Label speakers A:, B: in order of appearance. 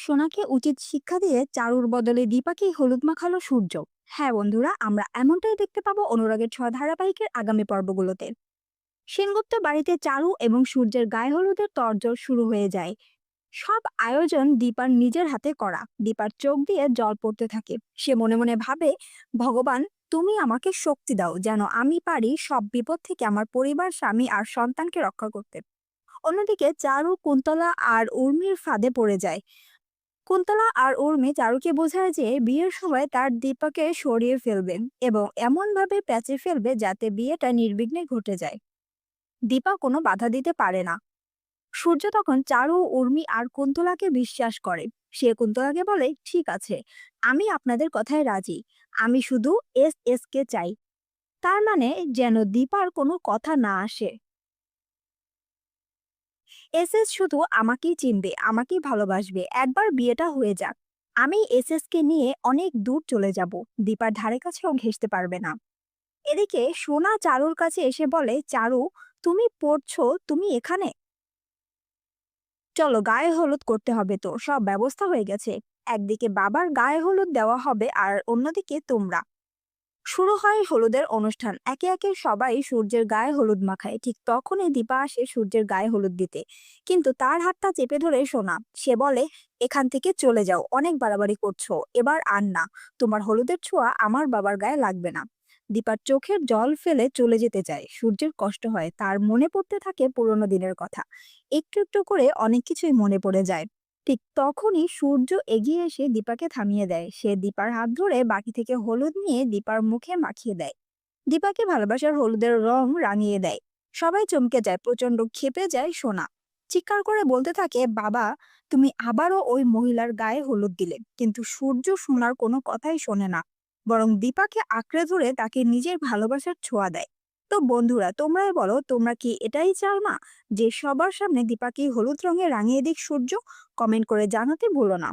A: সোনাকে উচিত শিক্ষা দিয়ে চারুর বদলে দীপাকেই হলুদ মাখালো সূর্য। হ্যাঁ বন্ধুরা, আমরা এমনটাই দেখতে পাবো অনুরাগের ছয় ধারাবাহিকের আগামী পর্বগুলোতে। সেনগুপ্ত বাড়িতে চারু এবং সূর্যের গায়ে হলুদের তরজর শুরু হয়ে যায়। সব আয়োজন দীপার নিজের হাতে করা, দীপার চোখ দিয়ে জল পড়তে থাকে। সে মনে মনে ভাবে, ভগবান, তুমি আমাকে শক্তি দাও, যেন আমি পারি সব বিপদ থেকে আমার পরিবার, স্বামী আর সন্তানকে রক্ষা করতে। অন্যদিকে চারু কুন্তলা আর উর্মির ফাঁদে পড়ে যায়। কুন্তলা আর উর্মি চারুকে বোঝায় যে বিয়ের সময় তার দীপাকে সরিয়ে ফেলবেন এবং এমনভাবে প্যাচে ফেলবে যাতে বিয়েটা নির্বিঘ্নে ঘটে যায়। দীপা কোনো বাধা দিতে পারে না। সূর্য তখন চারু, উর্মি আর কুন্তলাকে বিশ্বাস করে। সে কুন্তলাকে বলে, ঠিক আছে, আমি আপনাদের কথায় রাজি। আমি শুধু এস এস কে চাই। তার মানে যেন দীপার কোনো কথা না আসে। এস এস শুধু আমাকেই চিনবে, আমাকেই ভালোবাসবে, একবার বিয়েটা হয়ে যাক। আমি এস এস কে নিয়ে অনেক দূর চলে যাব, দীপার ধারে কাছেও ঘেঁষতে পারবে না। এদিকে সোনা চারুর কাছে এসে বলে, চারু, তুমি পড়ছো, তুমি এখানে? চলো, গায়ে হলুদ করতে হবে তো, সব ব্যবস্থা হয়ে গেছে। একদিকে বাবার গায়ে হলুদ দেওয়া হবে আর অন্যদিকে তোমরা। শুরু হয় হলুদের অনুষ্ঠান। একে একে সবাই সূর্যের গায়ে হলুদ মাখায়। ঠিক তখনই দীপা আসে সূর্যের গায়ে হলুদ দিতে। কিন্তু তার হাতটা চেপে ধরে সোনা। সে বলে, এখান থেকে চলে যাও, অনেক বাড়াবাড়ি করছ। এবার আর না। তোমার হলুদের ছোঁয়া আমার বাবার গায়ে লাগবে না। দীপার চোখের জল ফেলে চলে যেতে চায়। সূর্যের কষ্ট হয়। তার মনে পড়তে থাকে পুরোনো দিনের কথা। একটু একটু করে অনেক কিছুই মনে পড়ে যায়। ঠিক তখনই সূর্য এগিয়ে এসে দীপাকে থামিয়ে দেয়। সে দীপার হাত ধরে বাকি থেকে হলুদ নিয়ে দীপার মুখে মাখিয়ে দেয়। দীপাকে ভালোবাসার হলুদের রং রাঙিয়ে দেয়। সবাই চমকে যায় প্রচণ্ড ক্ষেপে যায় সোনা। চিৎকার করে বলতে থাকে, বাবা, তুমি আবারও ওই মহিলার গায়ে হলুদ দিলে। কিন্তু সূর্য সোনার কোনো কথাই শোনে না। বরং দীপাকে আঁকড়ে ধরে তাকে নিজের ভালোবাসার ছোঁয়া দেয়। তো বন্ধুরা, তোমরাই বলো, তোমরা কি এটাই চাও না যে সবার সামনে দীপাকে হলুদ রঙে রাঙিয়ে দিক সূর্য? কমেন্ট করে জানাতে ভুলো না।